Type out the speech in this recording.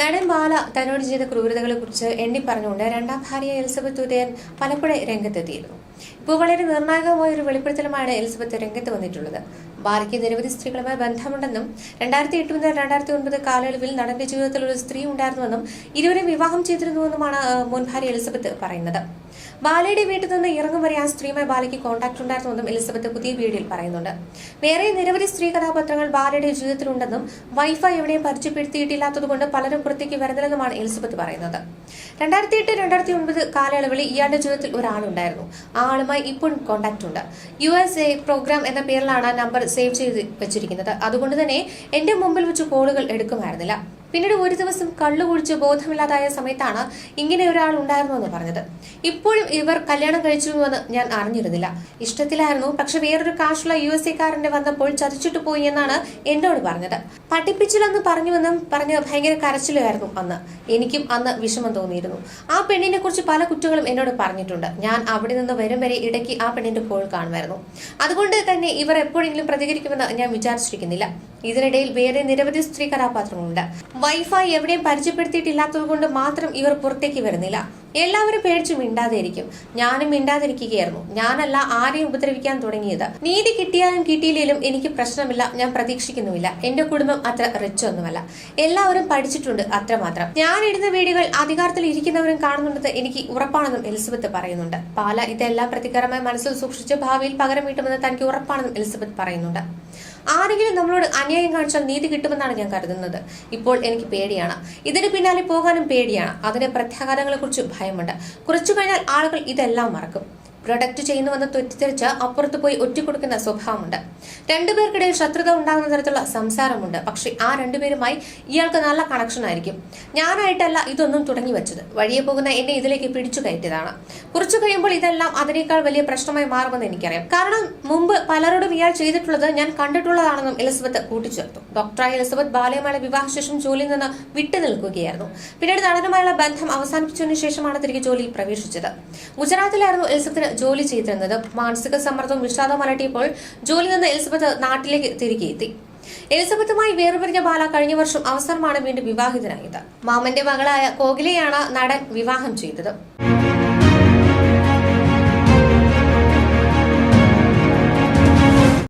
നടൻ ബാല തന്നോട് ചെയ്ത ക്രൂരതകളെ കുറിച്ച് എണ്ണി പറഞ്ഞുകൊണ്ട് രണ്ടാം ഭാര്യ എലിസബത്ത് ഉദയൻ പലപ്പോഴും രംഗത്തെത്തിയിരുന്നു. ഇപ്പോൾ വളരെ നിർണായകമായ ഒരു വെളിപ്പെടുത്തലുമാണ് എലിസബത്ത് രംഗത്ത് വന്നിട്ടുള്ളത്. ബാലയ്ക്ക് നിരവധി സ്ത്രീകളുമായി ബന്ധമുണ്ടെന്നും രണ്ടായിരത്തി എട്ട് മുതൽ രണ്ടായിരത്തി ഒൻപത് കാലയളവിൽ നടന്റെ ജീവിതത്തിൽ ഒരു സ്ത്രീ ഉണ്ടായിരുന്നുവെന്നും ഇരുവരെ വിവാഹം ചെയ്തിരുന്നുവെന്നുമാണ് മുൻ ഭാര്യ എലിസബത്ത് പറയുന്നത്. ബാലയുടെ വീട്ടിൽ നിന്ന് ഇറങ്ങും വരെ ആ സ്ത്രീയുമായി ബാലയ്ക്ക് കോൺടാക്ട് ഉണ്ടായിരുന്നുവെന്നും എലിസബത്ത് പുതിയ വീഡിയോയിൽ പറയുന്നുണ്ട്. വേറെ നിരവധി സ്ത്രീ കഥാപാത്രങ്ങൾ ബാലയുടെ ജീവിതത്തിലുണ്ടെന്നും വൈഫൈ എവിടെയും പരിചയപ്പെടുത്തിയിട്ടില്ലാത്തതുകൊണ്ട് പലരും പുറത്തേക്ക് വരുന്നില്ലെന്നുമാണ് എലിസബത്ത് പറയുന്നത്. രണ്ടായിരത്തി എട്ട് രണ്ടായിരത്തി ഒൻപത് കാലയളവിൽ ഇയാളുടെ ജീവിതത്തിൽ ഒരാളുണ്ടായിരുന്നു. ആ ആളുമായി ഇപ്പോഴും കോൺടാക്ട് ഉണ്ട്. യു എസ് എ പ്രോഗ്രാം എന്ന പേരിലാണ് നമ്പർ സേവ് ചെയ്ത് വെച്ചിരിക്കുന്നത്. അതുകൊണ്ട് തന്നെ എന്റെ മുമ്പിൽ വെച്ച് കോളുകൾ എടുക്കുമായിരുന്നില്ല. പിന്നീട് ഒരു ദിവസം കള്ളു കുടിച്ച് ബോധമില്ലാതായ സമയത്താണ് ഇങ്ങനെ ഒരാൾ ഉണ്ടായിരുന്നു എന്ന് പറഞ്ഞത്. ഇപ്പോഴും ഇവർ കല്യാണം കഴിച്ചു എന്ന് ഞാൻ അറിഞ്ഞിരുന്നില്ല. ഇഷ്ടത്തിലായിരുന്നു. പക്ഷെ വേറൊരു കാശുള്ള യു എസ് എക്കാരന്റെ വന്നപ്പോൾ ചതിച്ചിട്ട് പോയി എന്നാണ് എന്നോട് പറഞ്ഞത്. പഠിപ്പിച്ചില്ലെന്ന് പറഞ്ഞുവെന്നും പറഞ്ഞ് ഭയങ്കര കരച്ചിലായിരുന്നു അന്ന്. എനിക്കും അന്ന് വിഷമം തോന്നിയിരുന്നു. ആ പെണ്ണിനെ കുറിച്ച് പല കുറ്റങ്ങളും എന്നോട് പറഞ്ഞിട്ടുണ്ട്. ഞാൻ അവിടെ നിന്ന് വരും വരെ ഇടയ്ക്ക് ആ പെണ്ണിന്റെ കോൾ കാണുമായിരുന്നു. അതുകൊണ്ട് തന്നെ ഇവർ എപ്പോഴെങ്കിലും പ്രതികരിക്കുമെന്ന് ഞാൻ വിചാരിച്ചിരിക്കുന്നില്ല. ഇതിനിടയിൽ വേറെ നിരവധി സ്ത്രീ കഥാപാത്രങ്ങളുണ്ട്. വൈഫൈ എവിടെയും പരിചയപ്പെടുത്തിയിട്ടില്ലാത്തത് കൊണ്ട് മാത്രം ഇവർ പുറത്തേക്ക് വരുന്നില്ല. എല്ലാവരും പേടിച്ചു മിണ്ടാതിരിക്കും ഞാനും മിണ്ടാതിരിക്കുകയായിരുന്നു. ഞാനല്ല ആരെയും ഉപദ്രവിക്കാൻ തുടങ്ങിയത്. നീതി കിട്ടിയാലും കിട്ടിയില്ലെങ്കിലും എനിക്ക് പ്രശ്നമില്ല. ഞാൻ പ്രതീക്ഷിക്കുന്നുമില്ല. എന്റെ കുടുംബം അത്ര റിച്ച് ഒന്നുമല്ല. എല്ലാവരും പഠിച്ചിട്ടുണ്ട് അത്രമാത്രം. ഞാൻ ഇടുന്ന വീടുകൾ അധികാരത്തിൽ ഇരിക്കുന്നവരും കാണുന്നുണ്ടെന്ന് എനിക്ക് ഉറപ്പാണെന്നും എലിസബത്ത് പറയുന്നുണ്ട്. പാല ഇതെല്ലാം പ്രതികരമായി മനസ്സിൽ സൂക്ഷിച്ച് ഭാവിയിൽ പകരം വീട്ടുമെന്ന് തനിക്ക് ഉറപ്പാണെന്നും എലിസബത്ത് പറയുന്നുണ്ട്. ആരെങ്കിലും നമ്മളോട് അന്യായം കാണിച്ചാൽ നീതി കിട്ടുമെന്നാണ് ഞാൻ കരുതുന്നത്. ഇപ്പോൾ എനിക്ക് പേടിയാണ്. ഇതിന് പിന്നാലെ പോകാനും പേടിയാണ്. അതിന്റെ പ്രത്യാഘാതങ്ങളെ കുറിച്ച് ഭയമുണ്ട് കുറച്ചു കഴിഞ്ഞാൽ ആളുകൾ ഇതെല്ലാം മറക്കും. പ്രൊഡക്റ്റ് ചെയ്യുന്നുവെന്ന് തെറ്റിദ്ധരിച്ച് അപ്പുറത്ത് പോയി ഒറ്റിക്കൊടുക്കുന്ന സ്വഭാവമുണ്ട്. രണ്ടുപേർക്കിടയിൽ ശത്രുത ഉണ്ടാകുന്ന തരത്തിലുള്ള സംസാരമുണ്ട്. പക്ഷെ ആ രണ്ടുപേരുമായി ഇയാൾക്ക് നല്ല കണക്ഷൻ ആയിരിക്കും. ഞാനായിട്ടല്ല ഇതൊന്നും തുടങ്ങി വെച്ചത്. വഴിയെ പോകുന്ന എന്നെ ഇതിലേക്ക് പിടിച്ചു കയറ്റിയതാണ്. കുറച്ചു കഴിയുമ്പോൾ ഇതെല്ലാം അതിനേക്കാൾ വലിയ പ്രശ്നമായി മാറുമെന്ന് എനിക്കറിയാം. കാരണം മുമ്പ് പലരോടും ഇയാൾ ചെയ്തിട്ടുള്ളത് ഞാൻ കണ്ടിട്ടുള്ളതാണെന്നും എലിസബത്ത് കൂട്ടിച്ചേർത്തു. ഡോക്ടറായ എലിസബത്ത് ബാലയുമായുള്ള വിവാഹശേഷം ജോലിയിൽ നിന്ന് വിട്ടു നിൽക്കുകയായിരുന്നു. പിന്നീട് നടനുമായുള്ള ബന്ധം അവസാനിപ്പിച്ചതിനു ശേഷമാണ് തിരികെ ജോലിയിൽ പ്രവേശിച്ചത്. ഗുജറാത്തിലായിരുന്നു എലിസബത്തിന് ജോലി ചെയ്തിരുന്നത്. മാനസിക സമ്മർദ്ദവും വിഷാദവും അലട്ടിയപ്പോൾ ജോലി നിന്ന് എലിസബത്ത് നാട്ടിലേക്ക് തിരികെ എത്തി. എലിസബത്തുമായി വേർപിരിഞ്ഞ ബാല കഴിഞ്ഞ വർഷം അവസരമാണ് വീണ്ടും വിവാഹിതനായത്. മാമന്റെ മകളായ കോകിലയാണ് നടൻ വിവാഹം ചെയ്തത്.